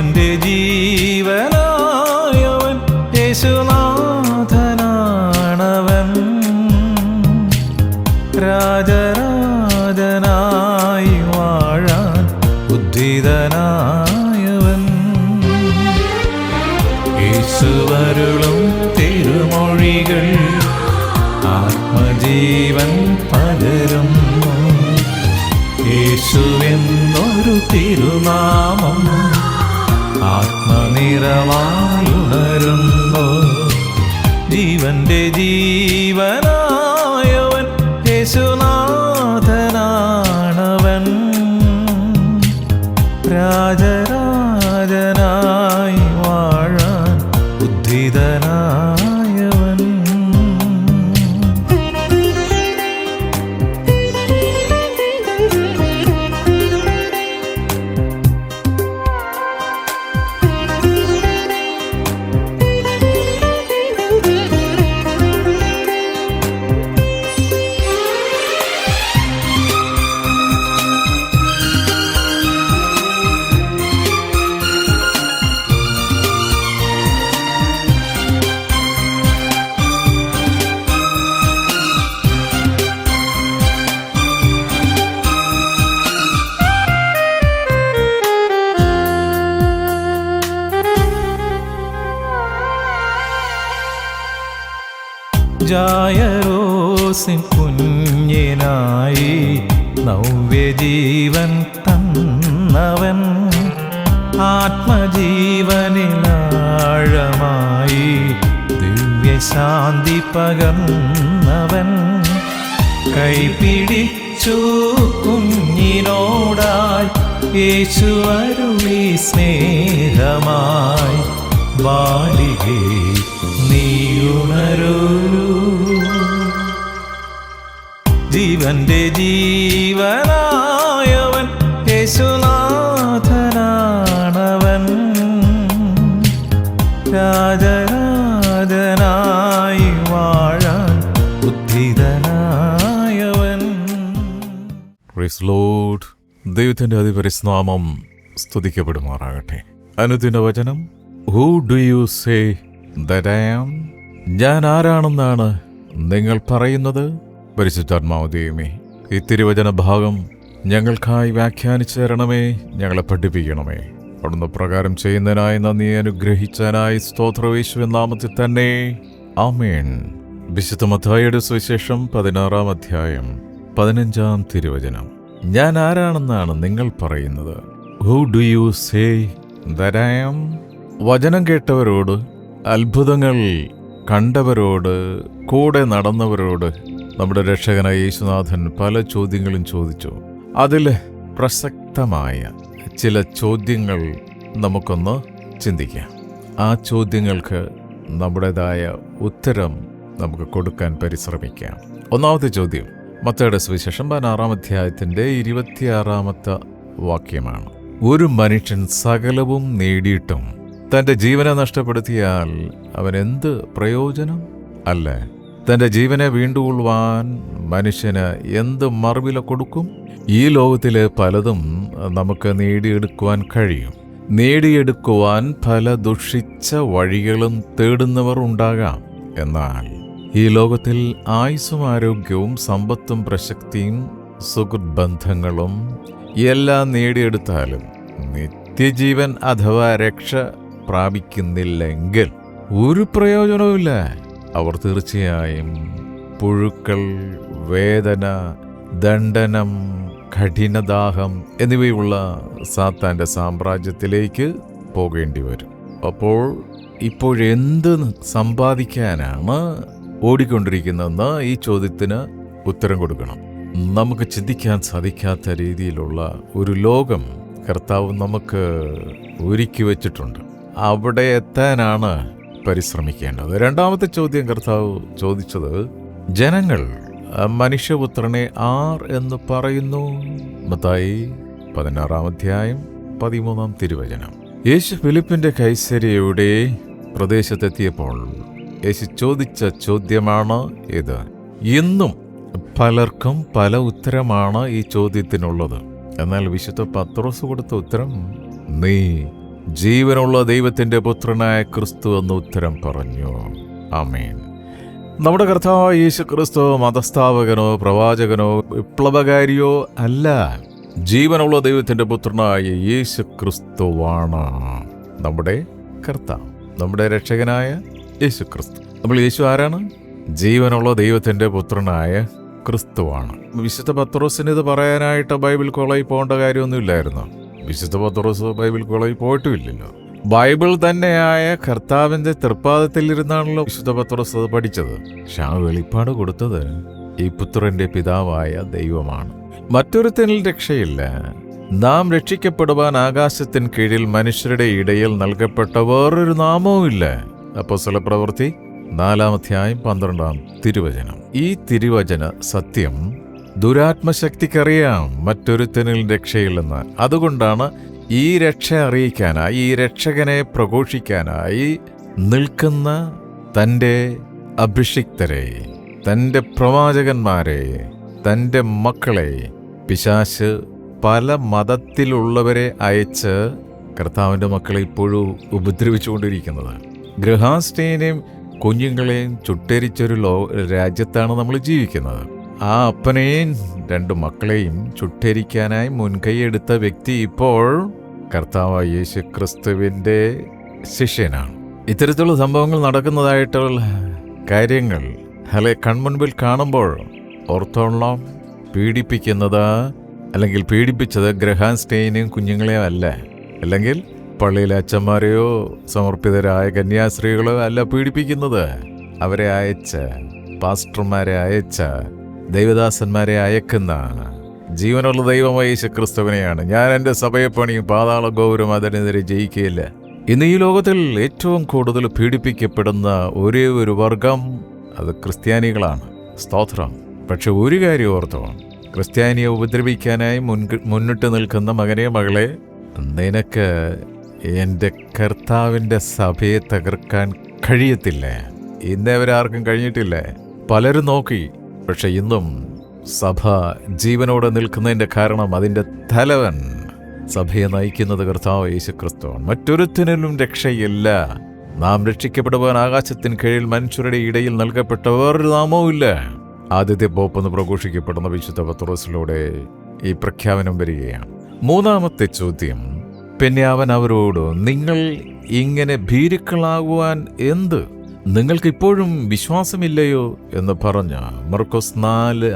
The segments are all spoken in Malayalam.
ജീവന്റെ ജീവനായവൻ യേശുനാഥനാണവൻ. രാജരാജനായി വാഴാൻ ഉദ്ധിതനായവൻ. യേശുവരുളും തിരുമൊഴികൾ ആത്മജീവൻ പകരുന്നു. യേശുവെന്നൊരു തിരുനാമം ആത്മനിറവായുണരുന്നു ജീവന്റെ ജീവനായവൻ ജായരോസിൻ കുഞ്ഞിനായി നവ്യജീവൻ തന്നവൻ. ആത്മജീവനിലാഴമായി ദിവ്യശാന്തി പകർന്നവൻ. കൈപിടിച്ചു കുഞ്ഞിനോടായി യേശു അരുളി സ്നേഹമായി. ബാലികേ നീയുണരൂ. ജീവന്റെ ജീവനായവൻ യേശുനാഥനാണവൻ. രാജരാജനായി വാഴാൻ ഉദ്ധിതനായവൻ. ക്രിസ്ലോഡ് ദൈവത്തിന്റെ അതിപരിസ്നാമം സ്തുതിക്കപ്പെടുമാറാകട്ടെ. അനുദിന വചനം who do you say that I am ഞാൻ ആരാണെന്നാണ് നിങ്ങൾ പറയുന്നത്? പരിശുദ്ധാത്മാവ് ദൈവമേ ഈ തിരുവചന ഭാഗം ഞങ്ങൾക്കായി വ്യാഖ്യാനിച്ചു തരണമേ ഞങ്ങളെ പഠിപ്പിക്കണമേ. അവിടുന്ന് പ്രകാരം ചെയ്യുന്നതിനായി നന്ദി അനുഗ്രഹിച്ചതിനായി സ്തോത്രവേശു നാമത്തിൽ തന്നെ. ആമേൻ. വിശുദ്ധ മത്തായിയുടെ സുവിശേഷം പതിനാറാം അധ്യായം പതിനഞ്ചാം തിരുവചനം. ഞാൻ ആരാണെന്നാണ് നിങ്ങൾ പറയുന്നത്? Who do you say that I am വചനം കേട്ടവരോട് അത്ഭുതങ്ങൾ കണ്ടവരോട് കൂടെ നടന്നവരോട് നമ്മുടെ രക്ഷകനായ യേശുനാഥൻ പല ചോദ്യങ്ങളും ചോദിച്ചു. അതിൽ പ്രസക്തമായ ചില ചോദ്യങ്ങൾ നമുക്കൊന്ന് ചിന്തിക്കാം. ആ ചോദ്യങ്ങൾക്ക് നമ്മുടേതായ ഉത്തരം നമുക്ക് കൊടുക്കാൻ പരിശ്രമിക്കാം. ഒന്നാമത്തെ ചോദ്യം മത്തയുടെ സുവിശേഷം പതിനാറാം അധ്യായത്തിന്റെ ഇരുപത്തിയാറാമത്തെ വാക്യമാണ്. ഒരു മനുഷ്യൻ സകലവും നേടിയിട്ടും തന്റെ ജീവനെ നഷ്ടപ്പെടുത്തിയാൽ അവൻ എന്ത് പ്രയോജനം? അല്ല? തന്റെ ജീവനെ വീണ്ടുകൊള്ളുവാൻ മനുഷ്യന് എന്ത് മറുവില കൊടുക്കും? ഈ ലോകത്തിലെ പലതും നമുക്ക് നേടിയെടുക്കുവാൻ കഴിയും. നേടിയെടുക്കുവാൻ പല ദുഷിച്ച വഴികളും തേടുന്നവർ ഉണ്ടാകാം. എന്നാൽ ഈ ലോകത്തിൽ ആയുസ്സും ആരോഗ്യവും സമ്പത്തും പ്രശക്തിയും സുഹൃത് ബന്ധങ്ങളും എല്ലാം നേടിയെടുത്താലും നിത്യജീവൻ അഥവാ രക്ഷ പ്രാപിക്കുന്നില്ലെങ്കിൽ ഒരു പ്രയോജനവുമില്ല. അവർ തീർച്ചയായും പുഴുക്കൾ വേദന ദണ്ഡനം കഠിനദാഹം എന്നിവയുള്ള സാത്താന്റെ സാമ്രാജ്യത്തിലേക്ക് പോകേണ്ടി വരും. അപ്പോൾ ഇപ്പോഴെന്ത് സമ്പാദിക്കാനാണ് ഓടിക്കൊണ്ടിരിക്കുന്നതെന്ന് ഈ ചോദ്യത്തിന് ഉത്തരം കൊടുക്കണം. നമുക്ക് ചിന്തിക്കാൻ സാധിക്കാത്ത രീതിയിലുള്ള ഒരു ലോകം കർത്താവ് നമുക്ക് ഒരുക്കി വച്ചിട്ടുണ്ട്. അവിടെ എത്താനാണ് പരിശ്രമിക്കേണ്ടത്. രണ്ടാമത്തെ ചോദ്യം കർത്താവ് ചോദിച്ചത് ജനങ്ങൾ മനുഷ്യപുത്രനെ ആർ എന്ന് പറയുന്നു? മത്തായി പതിനാറാം അധ്യായം പതിമൂന്നാം തിരുവചനം. യേശു ഫിലിപ്പിന്റെ കൈസരിയുടെ പ്രദേശത്തെത്തിയപ്പോൾ യേശു ചോദിച്ച ചോദ്യമാണ് ഇത്. ഇന്നും പലർക്കും പല ഉത്തരമാണ് ഈ ചോദ്യത്തിനുള്ളത്. എന്നാൽ വിശുദ്ധ പത്രോസ് കൊടുത്ത ഉത്തരം നീ ജീവനുള്ള ദൈവത്തിന്റെ പുത്രനായ ക്രിസ്തു എന്ന് ഉത്തരം പറഞ്ഞു. അമീൻ നമ്മുടെ കർത്താവ് യേശു ക്രിസ്തു മതസ്ഥാപകനോ പ്രവാചകനോ വിപ്ലവകാരിയോ അല്ല. ജീവനുള്ള ദൈവത്തിന്റെ പുത്രനായ യേശു ക്രിസ്തുവാണ് നമ്മുടെ കർത്താവ് നമ്മുടെ രക്ഷകനായ യേശു ക്രിസ്തു നമ്മൾ യേശു ആരാണ്? ജീവനുള്ള ദൈവത്തിന്റെ പുത്രനായ ക്രിസ്തുവാണ്. വിശുദ്ധ പത്രോസിന് ഇത് പറയാനായിട്ട് ബൈബിൾ കോളേജിൽ പോകേണ്ട കാര്യമൊന്നുമില്ലായിരുന്നു. വിശുദ്ധ പത്രോസ് ബൈബിൾ കോളേജിൽ പോയിട്ടുമില്ലല്ലോ. ബൈബിൾ തന്നെയായ കർത്താവിന്റെ തൃപ്പാദത്തിലിരുന്നാണല്ലോ വിശുദ്ധ പത്രോസ് അത് പഠിച്ചത്. പക്ഷെ ആ വെളിപ്പാട് കൊടുത്തത് ഈ പുത്രന്റെ പിതാവായ ദൈവമാണ്. മറ്റൊരുത്തനിൽ രക്ഷയില്ല. നാം രക്ഷിക്കപ്പെടുവാൻ ആകാശത്തിന് കീഴിൽ മനുഷ്യരുടെ ഇടയിൽ നൽകപ്പെട്ട വേറൊരു നാമവും ഇല്ല. അപ്പോസ്തല പ്രവൃത്തി നാലാമധ്യായം പന്ത്രണ്ടാം തിരുവചനം. ഈ തിരുവചന സത്യം ദുരാത്മശക്തിക്കറിയാം മറ്റൊരുത്തനിൽ രക്ഷയില്ലെന്ന്. അതുകൊണ്ടാണ് ഈ രക്ഷ അറിയിക്കാനായി ഈ രക്ഷകനെ പ്രഘോഷിക്കാനായി നിൽക്കുന്ന തന്റെ അഭിഷിക്തരെ തന്റെ പ്രവാചകന്മാരെ തന്റെ മക്കളെ പിശാശ് പല മതത്തിലുള്ളവരെ അയച്ച് കർത്താവിന്റെ മക്കളെ ഇപ്പോഴും ഉപദ്രവിച്ചുകൊണ്ടിരിക്കുന്നത് ഗൃഹാസ്ഥേനെയും കുഞ്ഞുങ്ങളെയും ചുട്ടരിച്ചൊരു ലോ രാജ്യത്താണ് നമ്മൾ ജീവിക്കുന്നത്. ആ അപ്പനെയും രണ്ടു മക്കളെയും ചുട്ടരിക്കാനായി മുൻകൈയെടുത്ത വ്യക്തി ഇപ്പോൾ കർത്താവ് യേശു ക്രിസ്തുവിന്റെ ശിഷ്യനാണ്. ഇത്തരത്തിലുള്ള സംഭവങ്ങൾ നടക്കുന്നതായിട്ടുള്ള കാര്യങ്ങൾ അല്ലെ കൺമുൻപിൽ കാണുമ്പോൾ ഓർത്തോളം പീഡിപ്പിക്കുന്നത് അല്ലെങ്കിൽ പീഡിപ്പിച്ചത് ഗ്രഹാൻ സ്റ്റെയിനെയും കുഞ്ഞുങ്ങളെയോ അല്ല. അല്ലെങ്കിൽ പള്ളിയിലെ അച്ഛന്മാരെയോ സമർപ്പിതരായ കന്യാസ്ത്രീകളോ അല്ല പീഡിപ്പിക്കുന്നത്. അവരെ അയച്ച് പാസ്റ്റർമാരെ അയച്ച ദൈവദാസന്മാരെ അയക്കുന്ന ജീവനുള്ള ദൈവമായ യേശു ക്രിസ്തുവിനെയാണ് ഞാൻ എന്റെ സഭയെ പണിയും പാതാള ഗൗരവം അതിനെതിരെ ജയിക്കുകയില്ല. ഇന്ന് ഈ ലോകത്തിൽ ഏറ്റവും കൂടുതൽ പീഡിപ്പിക്കപ്പെടുന്ന ഒരേ ഒരു വർഗം അത് ക്രിസ്ത്യാനികളാണ്. സ്തോത്രം. പക്ഷെ ഒരു കാര്യം ഓർത്തോ ക്രിസ്ത്യാനിയെ ഉപദ്രവിക്കാനായി മുൻ മുന്നിട്ട് നിൽക്കുന്ന മകനെ മകളെ നിനക്ക് എന്റെ കർത്താവിന്റെ സഭയെ തകർക്കാൻ കഴിയത്തില്ല. ഇന്നേ വരെ ആർക്കും കഴിഞ്ഞിട്ടില്ല. പലരും നോക്കി പക്ഷെ ഇന്നും സഭ ജീവനോടെ നിൽക്കുന്നതിന്റെ കാരണം അതിന്റെ തലവൻ സഭയെ നയിക്കുന്നത് കർത്താവ് യേശു ക്രിസ്തുവാണ് മറ്റൊരുത്തിനും രക്ഷയില്ല. നാം രക്ഷിക്കപ്പെടുവാൻ ആകാശത്തിന് കീഴിൽ മനുഷ്യരുടെ ഇടയിൽ നൽകപ്പെട്ട വേറൊരു നാമവുമില്ല ആദ്യത്തെ പോപ്പെന്ന് പ്രഘോഷിക്കപ്പെടുന്ന വിശുദ്ധ പത്രോസിലൂടെ ഈ പ്രഖ്യാപനം വരികയാണ്. മൂന്നാമത്തെ ചോദ്യം പിന്നെ അവൻ അവരോട് നിങ്ങൾ ഇങ്ങനെ ഭീരുക്കളാകുവാൻ എന്ത് നിങ്ങൾക്ക് ഇപ്പോഴും വിശ്വാസമില്ലയോ എന്ന് പറഞ്ഞ മർക്കോസ് നാല്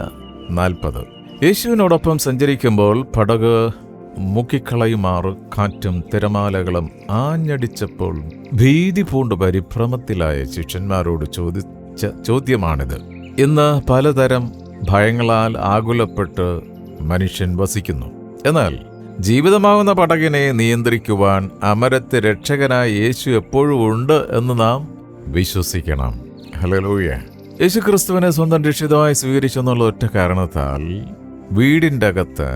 നാൽപ്പത്. യേശുവിനോടൊപ്പം സഞ്ചരിക്കുമ്പോൾ പടക് മുക്കിക്കളയുമാറ് കാറ്റും തിരമാലകളും ആഞ്ഞടിച്ചപ്പോൾ ഭീതി പൂണ്ട് പരിഭ്രമത്തിലായ ശിഷ്യന്മാരോട് ചോദിച്ച ചോദ്യമാണിത്. ഇന്ന് പലതരം ഭയങ്ങളാൽ ആകുലപ്പെട്ട് മനുഷ്യൻ വസിക്കുന്നു. എന്നാൽ ജീവിതമാകുന്ന പടകിനെ നിയന്ത്രിക്കുവാൻ അമരത്തെ രക്ഷകനായ യേശു എപ്പോഴും ഉണ്ട് എന്ന് നാം വിശ്വസിക്കണം. ഹലലൂയ യേശു ക്രിസ്തുവിനെ സ്വന്തം രക്ഷിതമായി സ്വീകരിച്ചെന്നുള്ള ഒറ്റ കാരണത്താൽ വീടിന്റെ അകത്ത്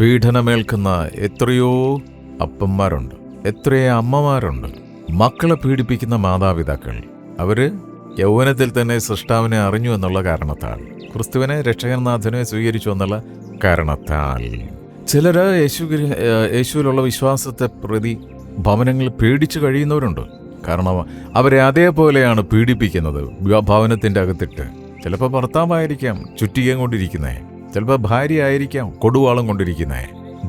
പീഡനമേൽക്കുന്ന എത്രയോ അപ്പന്മാരുണ്ട്. എത്രയോ അമ്മമാരുണ്ട്. മക്കളെ പീഡിപ്പിക്കുന്ന മാതാപിതാക്കൾ. അവർ യൗവനത്തിൽ തന്നെ സൃഷ്ടാവിനെ അറിഞ്ഞു എന്നുള്ള കാരണത്താൽ ക്രിസ്തുവിനെ രക്ഷകനാഥനെ സ്വീകരിച്ചു എന്നുള്ള കാരണത്താൽ. ചിലർ യേശു യേശുവിലുള്ള വിശ്വാസത്തെ പ്രതി ഭവനങ്ങൾ പേടിച്ചു കഴിയുന്നവരുണ്ട്. കാരണം അവരെ അതേപോലെയാണ് പീഡിപ്പിക്കുന്നത്. വിവാഹഭവനത്തിന്റെ അകത്തിട്ട്. ചിലപ്പോൾ ഭർത്താവായിരിക്കാം ചുറ്റികം കൊണ്ടിരിക്കുന്നേ. ചിലപ്പോൾ ഭാര്യ ആയിരിക്കാം കൊടുവാളം കൊണ്ടിരിക്കുന്നേ.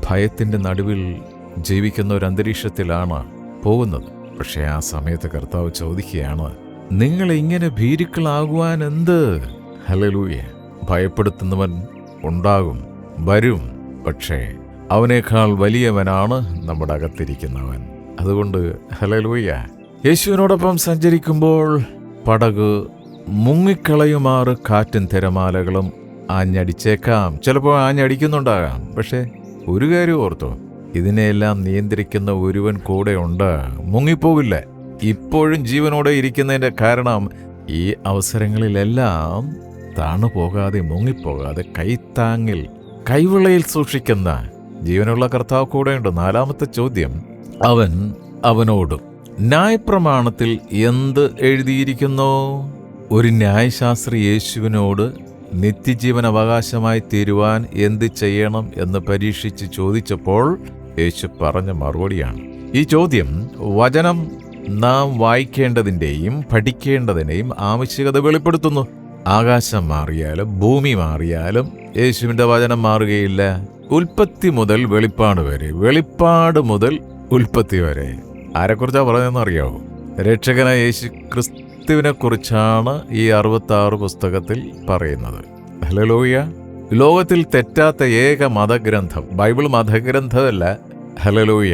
ഭയത്തിന്റെ നടുവിൽ ജീവിക്കുന്ന ഒരു അന്തരീക്ഷത്തിലാണ് പോകുന്നത്. പക്ഷേ ആ സമയത്ത് കർത്താവ് ചോദിക്കുകയാണ് നിങ്ങൾ ഇങ്ങനെ ഭീരുക്കളാകുവാൻ എന്ത്? ഹലലൂയ ഭയപ്പെടുത്തുന്നവൻ ഉണ്ടാകും വരും. പക്ഷേ അവനേക്കാൾ വലിയവനാണ് നമ്മുടെ അകത്തിരിക്കുന്നവൻ. അതുകൊണ്ട് ഹലലൂയ യേശുവിനോടൊപ്പം സഞ്ചരിക്കുമ്പോൾ പടക് മുങ്ങിക്കളയുമാറ് കാറ്റും തിരമാലകളും ആഞ്ഞടിച്ചേക്കാം. ചിലപ്പോൾ ആഞ്ഞടിക്കുന്നുണ്ടാകാം. പക്ഷേ ഒരു കാര്യം ഓർത്തോ ഇതിനെയെല്ലാം നിയന്ത്രിക്കുന്ന ഒരുവൻ കൂടെ ഉണ്ട്. മുങ്ങിപ്പോവില്ല. ഇപ്പോഴും ജീവനോടെ ഇരിക്കുന്നതിന്റെ കാരണം ഈ അവസരങ്ങളിലെല്ലാം താണു പോകാതെ മുങ്ങിപ്പോകാതെ കൈത്താങ്ങിൽ കൈവിളയിൽ സൂക്ഷിക്കുന്ന ജീവനുള്ള കർത്താവ് കൂടെയുണ്ട്. നാലാമത്തെ ചോദ്യം അവൻ അവനോട് ന്യായപ്രമാണത്തിൽ എന്ത് എഴുതിയിരിക്കുന്നു? ഒരു ന്യായശാസ്ത്രി യേശുവിനോട് നിത്യജീവൻ അവകാശമായി തീരുവാൻ എന്ത് ചെയ്യണം എന്ന് പരീക്ഷിച്ച് ചോദിച്ചപ്പോൾ യേശു പറഞ്ഞ മറുപടിയാണ്. ഈ ചോദ്യം വചനം നാം വായിക്കേണ്ടതിന്റെയും പഠിക്കേണ്ടതിന്റെയും ആവശ്യകത വെളിപ്പെടുത്തുന്നു. ആകാശം മാറിയാലും ഭൂമി മാറിയാലും യേശുവിന്റെ വചനം മാറുകയില്ല. ഉൽപ്പത്തി മുതൽ വെളിപ്പാട് വരെ വെളിപ്പാട് മുതൽ ഉൽപ്പത്തി വരെ. ആരെക്കുറിച്ചാണ് പറഞ്ഞതെന്ന് അറിയാവോ? രക്ഷകനായ യേശു ക്രിസ്തുവിനെ കുറിച്ചാണ് ഈ അറുപത്തി ആറ് പുസ്തകത്തിൽ പറയുന്നത്. ഹലലോയ ലോകത്തിൽ തെറ്റാത്ത ഏക മതഗ്രന്ഥം ബൈബിൾ മതഗ്രന്ഥമല്ല. ഹലലോയ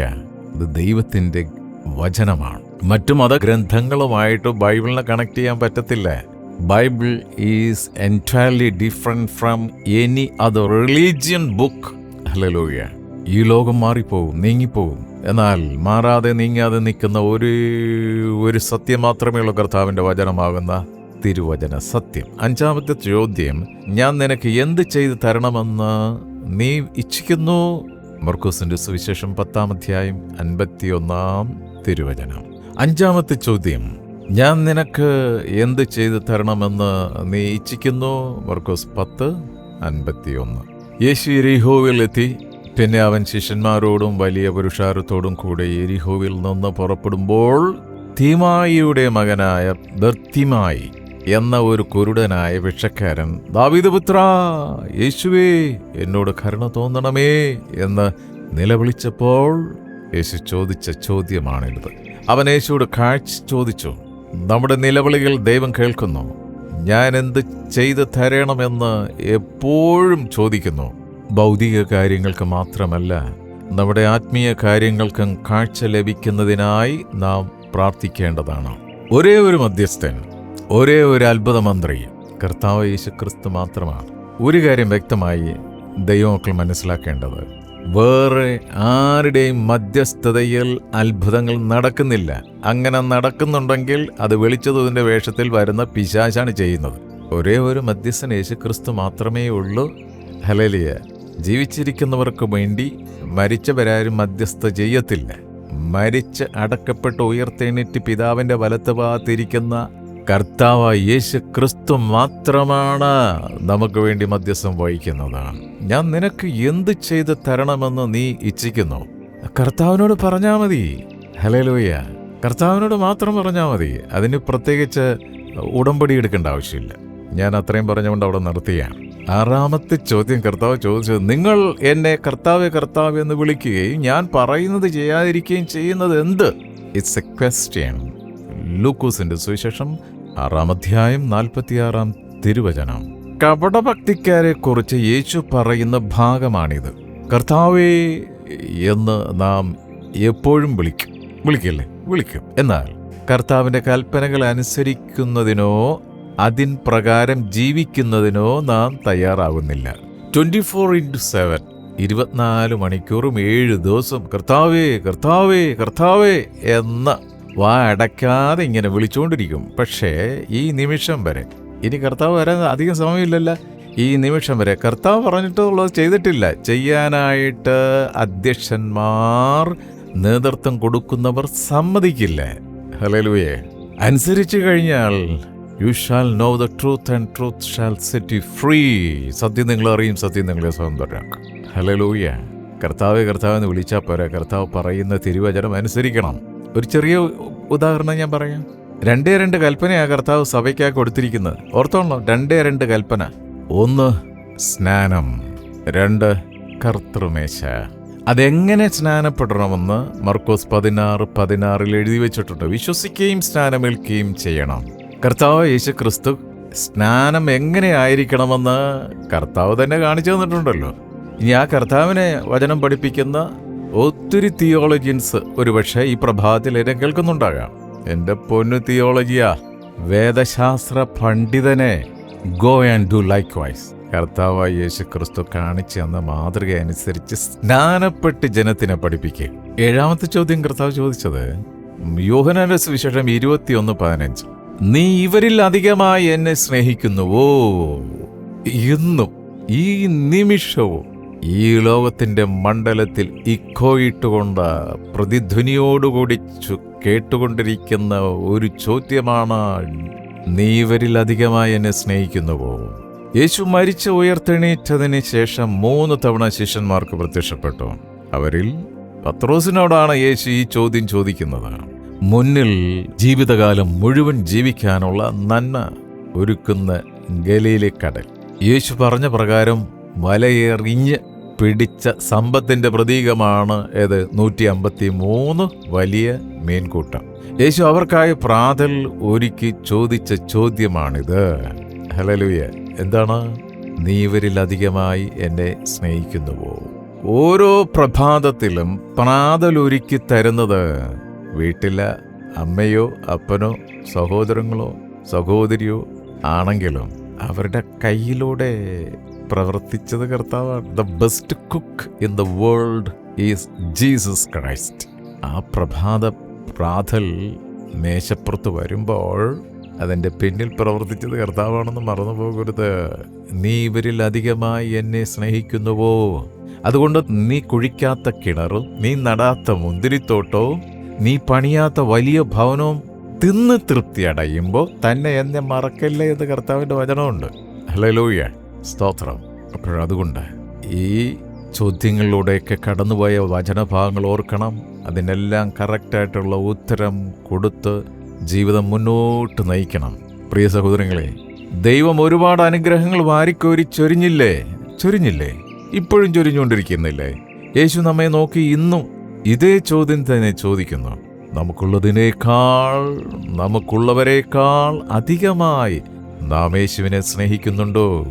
അത് ദൈവത്തിന്റെ വചനമാണ്. മറ്റു മതഗ്രന്ഥങ്ങളുമായിട്ട് ബൈബിളിനെ കണക്ട് ചെയ്യാൻ പറ്റത്തില്ല. Bible is entirely different from any other religion book. Hallelujah ഈ ലോകം മാറിപ്പോവും നീങ്ങിപ്പോവും. എന്നാൽ മാറാതെ നീങ്ങാതെ നിൽക്കുന്ന ഒരു ഒരു സത്യം മാത്രമേ ഉള്ളൂ കർത്താവിന്റെ വചനമാകുന്ന തിരുവചന സത്യം. അഞ്ചാമത്തെ ചോദ്യം ഞാൻ നിനക്ക് എന്ത് ചെയ്തു തരണമെന്ന് നീ ഇച്ഛിക്കുന്നു? മർക്കൂസിന്റെ സുവിശേഷം പത്താം അധ്യായം അൻപത്തിയൊന്നാം തിരുവചനം. അഞ്ചാമത്തെ ചോദ്യം ഞാൻ നിനക്ക് എന്ത് ചെയ്തു തരണമെന്ന് നീ ഇച്ഛിക്കുന്നു? മർക്കൂസ് പത്ത് അൻപത്തിയൊന്ന്. യേശു എത്തി പിന്നെ അവൻ ശിഷ്യന്മാരോടും വലിയ പുരുഷാരത്തോടും കൂടെ എരിഹോവിൽ നിന്ന് പുറപ്പെടുമ്പോൾ തീമായിയുടെ മകനായ ദർത്തിമായി എന്ന ഒരു കുരുടനായ ഭിക്ഷക്കാരൻ ദാവീദ് പുത്ര യേശുവേ എന്നോട് കരുണ തോന്നണമേ എന്ന് നിലവിളിച്ചപ്പോൾ യേശു ചോദിച്ച ചോദ്യമാണിത്. അവൻ യേശുവോട് കാഴ്ച ചോദിച്ചു നമ്മുടെ നിലവിളികൾ ദൈവം കേൾക്കുന്നു. ഞാൻ എന്ത് ചെയ്തു തരണമെന്ന് എപ്പോഴും ചോദിക്കുന്നു. ഭൗതിക കാര്യങ്ങൾക്ക് മാത്രമല്ല നമ്മുടെ ആത്മീയ കാര്യങ്ങൾക്കും കാഴ്ച ലഭിക്കുന്നതിനായി നാം പ്രാർത്ഥിക്കേണ്ടതാണ്. ഒരേ ഒരു മധ്യസ്ഥൻ ഒരേ ഒരു അത്ഭുത മന്ത്രി കർത്താവ് യേശു ക്രിസ്തു മാത്രമാണ്. ഒരു കാര്യം വ്യക്തമായി ദൈവമക്കൾ മനസ്സിലാക്കേണ്ടത് വേറെ ആരുടെയും മധ്യസ്ഥതയിൽ അത്ഭുതങ്ങൾ നടക്കുന്നില്ല. അങ്ങനെ നടക്കുന്നുണ്ടെങ്കിൽ അത് വെളിച്ചതൂതിന്റെ വേഷത്തിൽ വരുന്ന പിശാശാണ് ചെയ്യുന്നത്. ഒരേ ഒരു മധ്യസ്ഥൻ യേശു ക്രിസ്തു മാത്രമേ ഉള്ളൂ. ഹലേലിയ ജീവിച്ചിരിക്കുന്നവർക്ക് വേണ്ടി മരിച്ചവരാരും മധ്യസ്ഥ ചെയ്യത്തില്ല. മരിച്ച് അടക്കപ്പെട്ട് ഉയർത്തെഴുന്നേറ്റ് പിതാവിന്റെ വലത്ത് ഭാഗത്തിരിക്കുന്ന കർത്താവ് യേശു ക്രിസ്തു മാത്രമാണ് നമുക്ക് വേണ്ടി മധ്യസ്ഥം വഹിക്കുന്നത് ഞാൻ നിനക്ക് എന്ത് ചെയ്ത് തരണമെന്ന് നീ ഇച്ഛിക്കുന്നു? കർത്താവിനോട് പറഞ്ഞാൽ മതി. ഹലേലോയ കർത്താവിനോട് മാത്രം പറഞ്ഞാൽ മതി. അതിന് പ്രത്യേകിച്ച് ഉടമ്പടി എടുക്കേണ്ട ആവശ്യമില്ല. ഞാൻ അത്രയും പറഞ്ഞുകൊണ്ട് അവിടെ നിർത്തിയാണ്. ആറാമത്തെ ചോദ്യം കർത്താവ് ചോദിച്ചത് നിങ്ങൾ എന്നെ കർത്താവ് കർത്താവ് എന്ന് വിളിക്കുകയും ഞാൻ പറയുന്നത് ചെയ്യാതിരിക്കുകയും ചെയ്യുന്നത് എന്ത്? ഇറ്റ്സ് എ ക്വസ്റ്റ്യൻ ലൂക്കോസിന്റെ സുവിശേഷം ആറാം അധ്യായം നാൽപ്പത്തിയാറാം തിരുവചനം. കപടഭക്തിക്കാരെ കുറിച്ച് യേശു പറയുന്ന ഭാഗമാണിത്. കർത്താവേ എന്ന് നാം എപ്പോഴും വിളിക്കും. വിളിക്കില്ലേ? വിളിക്കും. എന്നാൽ കർത്താവിന്റെ കൽപ്പനകൾ അനുസരിക്കുന്നതിനോ അതിൻ പ്രകാരം ജീവിക്കുന്നതിനോ നാം തയ്യാറാകുന്നില്ല ട്വന്റി ഫോർ ഇന്റു സെവൻ ഇരുപത്തിനാല് മണിക്കൂറും ഏഴ് ദിവസം കർത്താവേ കർത്താവേ കർത്താവേ എന്ന വാ അടയ്ക്കാതെ ഇങ്ങനെ വിളിച്ചുകൊണ്ടിരിക്കും പക്ഷേ ഈ നിമിഷം വരെ ഇനി കർത്താവ് വരാൻ അധികം സമയമില്ലല്ല. ഈ നിമിഷം വരെ കർത്താവ് പറഞ്ഞിട്ടുള്ളത് ചെയ്തിട്ടില്ല. ചെയ്യാനായിട്ട് അധ്യക്ഷന്മാർ നേതൃത്വം കൊടുക്കുന്നവർ സമ്മതിക്കില്ല. ഹലലുവേ അനുസരിച്ചു കഴിഞ്ഞാൽ you shall know the truth and truth shall set you free സത്യം നിങ്ങളറിയും സത്യം നിങ്ങളെ സ്വതന്ത്രരാക്കും ഹലോ ലൂയ കർത്താവ് കർത്താവ് എന്ന് വിളിച്ചാൽ പോരാ? കർത്താവ് പറയുന്ന തിരുവചനം അനുസരിക്കണം. ഒരു ചെറിയ ഉദാഹരണം ഞാൻ പറയാം. രണ്ടേ രണ്ട് കൽപ്പനയാണ് കർത്താവ് സഭയ്ക്കാ കൊടുത്തിരിക്കുന്നത്. ഓർത്തോളണം രണ്ടേ രണ്ട് കൽപ്പന. ഒന്ന് സ്നാനം. രണ്ട് കർത്തൃമേശ. അതെങ്ങനെ സ്നാനപ്പെടണമെന്ന് മർക്കോസ് പതിനാറ് പതിനാറിൽ എഴുതി വെച്ചിട്ടുണ്ട്. വിശ്വസിക്കുകയും സ്നാനമേൽക്കുകയും ചെയ്യണം. കർത്താവ് യേശു ക്രിസ്തു സ്നാനം എങ്ങനെയായിരിക്കണമെന്ന് കർത്താവ് തന്നെ കാണിച്ചു തന്നിട്ടുണ്ടല്ലോ. ഇനി ആ കർത്താവിനെ വചനം പഠിപ്പിക്കുന്ന ഒത്തിരി തിയോളജിൻസ് ഒരുപക്ഷെ ഈ പ്രഭാതത്തിൽ എന്നെ കേൾക്കുന്നുണ്ടാകാം. എന്റെ പൊന്നു തിയോളജിയാ വേദശാസ്ത്ര പണ്ഡിതനെ go and do likewise കർത്താവ് യേശു ക്രിസ്തു കാണിച്ചു തന്ന മാതൃക അനുസരിച്ച് സ്നാനപ്പെട്ട് ജനത്തിനെ പഠിപ്പിക്കുക ഏഴാമത്തെ ചോദ്യം കർത്താവ് ചോദിച്ചത് യോഹനാന്റെ സുവിശേഷം ഇരുപത്തിയൊന്ന് പതിനഞ്ച്. നീ ഇവരിൽ അധികമായി എന്നെ സ്നേഹിക്കുന്നുവോ? എന്നും ഈ നിമിഷവും ഈ ലോകത്തിന്റെ മണ്ഡലത്തിൽ ഇക്കോയിട്ടുകൊണ്ട് പ്രതിധ്വനിയോടുകൂടി കേട്ടുകൊണ്ടിരിക്കുന്ന ഒരു ചോദ്യമാണ് നീ ഇവരിൽ അധികമായി എന്നെ സ്നേഹിക്കുന്നുവോ? യേശു മരിച്ച് ഉയർത്തെണീറ്റതിന് ശേഷം മൂന്ന് തവണ ശിഷ്യന്മാർക്ക് പ്രത്യക്ഷപ്പെട്ടു. അവരിൽ പത്രോസിനോടാണ് യേശു ഈ ചോദ്യം ചോദിക്കുന്നത്. മുന്നിൽ ജീവിതകാലം മുഴുവൻ ജീവിക്കാനുള്ള നന്മ ഒരുക്കുന്ന ഗലീലെ കടൽ. യേശു പറഞ്ഞ പ്രകാരം വലയെറിഞ്ഞ് പിടിച്ച സമ്പത്തിന്റെ പ്രതീകമാണ് ഏത്? നൂറ്റി അമ്പത്തി മൂന്ന് വലിയ മീൻകൂട്ടം. യേശു അവർക്കായ പ്രാതൽ ഒരുക്കി ചോദിച്ച ചോദ്യമാണിത്. ഹലലുയ എന്താണ്? നീ ഇവരിൽ അധികമായി എന്നെ സ്നേഹിക്കുന്നുവോ? ഓരോ പ്രഭാതത്തിലും പ്രാതലൊരുക്കി തരുന്നത് വീട്ടിലെ അമ്മയോ അപ്പനോ സഹോദരങ്ങളോ സഹോദരിയോ ആണെങ്കിലും അവരുടെ കയ്യിലൂടെ പ്രവർത്തിച്ചത് കർത്താവാണ്. The best cook in the world is Jesus Christ ആ പ്രഭാത പ്രാതൽ മേശപ്പുറത്ത് വരുമ്പോൾ അതിന്റെ പിന്നിൽ പ്രവർത്തിച്ചത് കർത്താവാണെന്ന് മറന്നു പോകരുത് നീ ഇവരിൽ അധികമായി എന്നെ സ്നേഹിക്കുന്നുവോ? അതുകൊണ്ട് നീ കുഴിക്കാത്ത കിണറും നീ നടാത്ത മുന്തിരിത്തോട്ടവും നീ പണിയാത്ത വലിയ ഭവനവും തിന്ന് തൃപ്തി അടയുമ്പോൾ തന്നെ എന്നെ മറക്കല്ലേ എന്ന് കർത്താവിന്റെ വചനമുണ്ട്. ഹലോ ലോയ സ്തോത്രം അപ്പോഴതുകൊണ്ട് ഈ ചോദ്യങ്ങളിലൂടെയൊക്കെ കടന്നുപോയ വചനഭാഗങ്ങൾ ഓർക്കണം. അതിനെല്ലാം കറക്റ്റായിട്ടുള്ള ഉത്തരം കൊടുത്ത് ജീവിതം മുന്നോട്ട് നയിക്കണം. പ്രിയ സഹോദരങ്ങളെ ദൈവം ഒരുപാട് അനുഗ്രഹങ്ങൾ വാരിക്കോരി ചൊരിഞ്ഞില്ലേ? ചൊരിഞ്ഞില്ലേ? ഇപ്പോഴും ചൊരിഞ്ഞുകൊണ്ടിരിക്കുന്നില്ലേ? യേശു നമ്മെ നോക്കി ഇന്നും ഇതേ ചോദ്യം തന്നെ ചോദിക്കുന്നു. നമുക്കുള്ളതിനേക്കാൾ നമുക്കുള്ളവരെക്കാൾ അധികമായി നാം യേശുവിനെ സ്നേഹിക്കുന്നുണ്ടോ?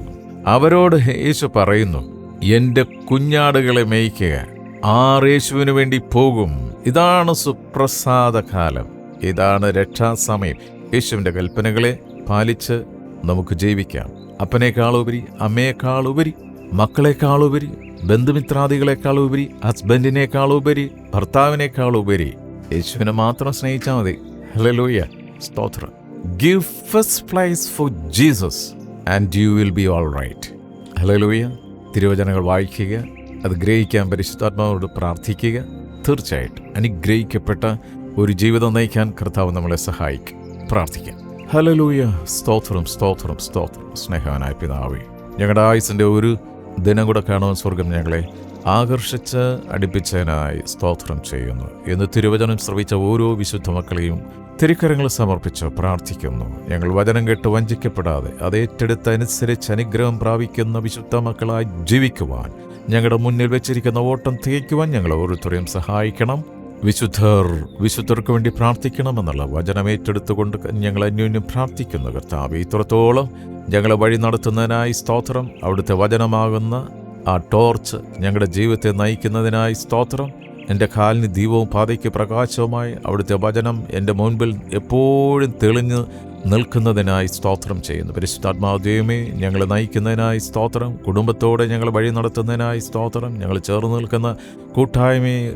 അവരോട് യേശു പറയുന്നു എന്റെ കുഞ്ഞാടുകളെ മേയ്ക്കുക. ആർ യേശുവിനു വേണ്ടി പോകും. ഇതാണ് സുപ്രസാദ കാലം. ഇതാണ് രക്ഷാസമയം. യേശുവിന്റെ കൽപ്പനകളെ പാലിച്ച് നമുക്ക് ജീവിക്കാം. അപ്പനേക്കാളുപരി അമ്മയെക്കാളുപരി മക്കളെക്കാളുപരി ബന്ധുമിത്രാദികളെക്കാളുപരി ഭർത്താവിനേക്കാൾ ഉപരി യേശുവിനെ മാത്രം സ്നേഹിച്ചാൽ മതി. ഹലലൂയ സ്തോത്രം. Give first place for Jesus and you will be all right hallelujah തിരുവചനങ്ങൾ വായിക്കുക അത് ഗ്രഹിക്കാൻ പരിശുദ്ധാത്മാവോട് പ്രാർത്ഥിക്കുക. തീർച്ചയായിട്ടും അനുഗ്രഹിക്കപ്പെട്ട ഒരു ജീവിതം നയിക്കാൻ കർത്താവ് നമ്മളെ സഹായിക്കും. പ്രാർത്ഥിക്കാം. ഹലലൂയ സ്തോത്രം സ്തോത്രം സ്തോത്രം. സ്നേഹവാനായ പിതാവേ ഞങ്ങളുടെ ആയുസിന്റെ ഒരു ദിനം കൂടെ കാണുവാൻ സ്വർഗം ഞങ്ങളെ ആകർഷിച്ച് അടുപ്പിച്ചതിനായി സ്തോത്രം ചെയ്യുന്നു എന്ന് തിരുവചനം ശ്രവിച്ച ഓരോ വിശുദ്ധ മക്കളെയും തിരുക്കരങ്ങൾ സമർപ്പിച്ച് പ്രാർത്ഥിക്കുന്നു. ഞങ്ങൾ വചനം കേട്ട് വഞ്ചിക്കപ്പെടാതെ അത് ഏറ്റെടുത്ത് അനുസരിച്ച് അനുഗ്രഹം പ്രാപിക്കുന്ന വിശുദ്ധ മക്കളായി ജീവിക്കുവാൻ ഞങ്ങളുടെ മുന്നിൽ വെച്ചിരിക്കുന്ന ഓട്ടം തികയ്ക്കുവാൻ ഞങ്ങൾ ഓരോരുത്തരെയും സഹായിക്കണം. വിശുദ്ധർ വിശുദ്ധർക്ക് വേണ്ടി പ്രാർത്ഥിക്കണമെന്നുള്ള വചനം ഏറ്റെടുത്തുകൊണ്ട് ഞങ്ങൾ അന്യോന്യം പ്രാർത്ഥിക്കുന്നു കർത്താവ്. ഇത്രത്തോളം ഞങ്ങളെ വഴി നടത്തുന്നതിനായി സ്തോത്രം. അവിടുത്തെ വചനമാകുന്ന ആ ടോർച്ച് ഞങ്ങളുടെ ജീവിതത്തെ നയിക്കുന്നതിനായി സ്തോത്രം. എന്റെ കാലിന് ദീപവും പാതയ്ക്ക് പ്രകാശവുമായി അവിടുത്തെ വചനം എന്റെ മുൻപിൽ എപ്പോഴും തെളിഞ്ഞ് നിൽക്കുന്നതിനായി സ്തോത്രം ചെയ്യുന്നു. പരിശുദ്ധാത്മാവ് ദൈവമേ ഞങ്ങളെ നയിക്കുന്നതിനായി സ്തോത്രം. കുടുംബത്തോടെ ഞങ്ങൾ വഴി നടത്തുന്നതിനായി സ്തോത്രം. ഞങ്ങൾ ചേർന്ന് നിൽക്കുന്ന കൂട്ടായ്മയെ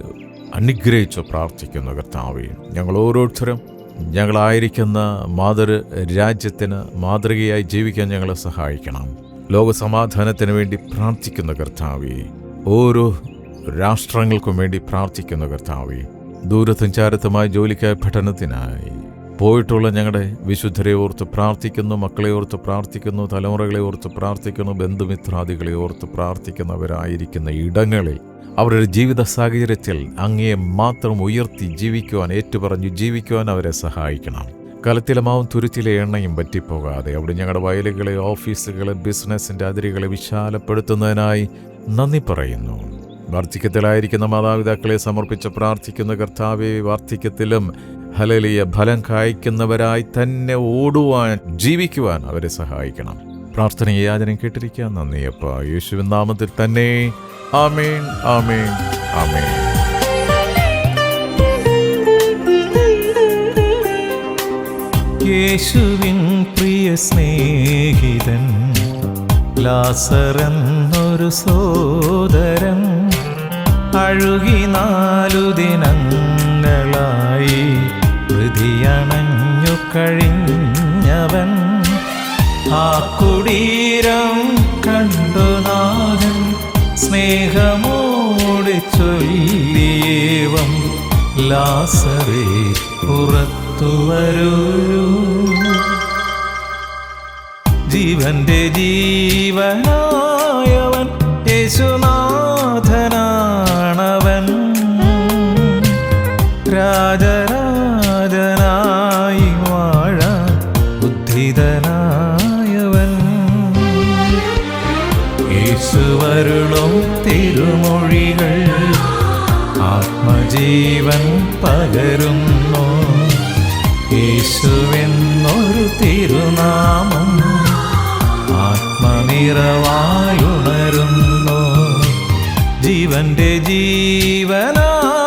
അനുഗ്രഹിച്ച് പ്രാർത്ഥിക്കുന്നു കർത്താവേ ഞങ്ങൾ ഓരോരുത്തരും ഞങ്ങളായിരിക്കുന്ന മാതൃ രാജ്യത്തിന് മാതൃകയായി ജീവിക്കാൻ ഞങ്ങളെ സഹായിക്കണം. ലോകസമാധാനത്തിന് വേണ്ടി പ്രാർത്ഥിക്കുന്ന കർത്താവേ ഓരോ രാഷ്ട്രങ്ങൾക്കും വേണ്ടി പ്രാർത്ഥിക്കുന്ന കർത്താവേ ദൂരസഞ്ചാരത്തുമായി ജോലിക്കായ പഠനത്തിനായി പോയിട്ടുള്ള ഞങ്ങളുടെ വിശുദ്ധരെ ഓർത്ത് പ്രാർത്ഥിക്കുന്നു മക്കളെ ഓർത്ത് പ്രാർത്ഥിക്കുന്നു തലമുറകളെ ഓർത്ത് പ്രാർത്ഥിക്കുന്നു ബന്ധുമിത്രാദികളെ ഓർത്ത് പ്രാർത്ഥിക്കുന്നവരായിരിക്കുന്ന ഇടങ്ങളിൽ അവരുടെ ജീവിത സാഹചര്യത്തിൽ അങ്ങയെ മാത്രം ഉയർത്തി ജീവിക്കുവാൻ ഏറ്റുപറഞ്ഞു ജീവിക്കുവാൻ അവരെ സഹായിക്കണം. കലത്തിലമാവും തുരുത്തിലെ എണ്ണയും പറ്റിപ്പോകാതെ അവിടെ ഞങ്ങളുടെ വയലുകളെ ഓഫീസുകളെ ബിസിനസ്സിന്റെ അതിരുകളെ വിശാലപ്പെടുത്തുന്നതിനായി നന്ദി പറയുന്നു. വാർദ്ധക്യത്തിലായിരിക്കുന്ന മാതാപിതാക്കളെ സമർപ്പിച്ച് പ്രാർത്ഥിക്കുന്ന കർത്താവെ വാർദ്ധക്യത്തിലും ഹലലിയ ഫലം കായ്ക്കുന്നവരായി തന്നെ ഓടുവാൻ ജീവിക്കുവാൻ അവരെ സഹായിക്കണം. പ്രാർത്ഥന യാചനം കേട്ടിരിക്കാൻ നന്ദിയപ്പ. യേശുവിൻ നാമത്തിൽ തന്നെ. ആമേൻ ആമേൻ ആമേൻ. യേശുവിൻ പ്രിയ സ്നേഹിതൻ ലാസറെന്നൊരു സോദരൻ അഴുകി നാലു ദിനങ്ങളായി കഴിഞ്ഞവൻ ആ കുടീരം കണ്ടു നാഥൻ സ്നേഹമോടെ ചൊല്ലിയേവം ലാസറേ പുറത്തു വരൂ. ജീവന്റെ ജീവനായവൻ ആത്മജീവൻ പകരുന്നു. യേശുവെന്നൊരു തിരുനാമം ആത്മനിറവായുണരുന്നു. ജീവന്റെ ജീവനായവൻ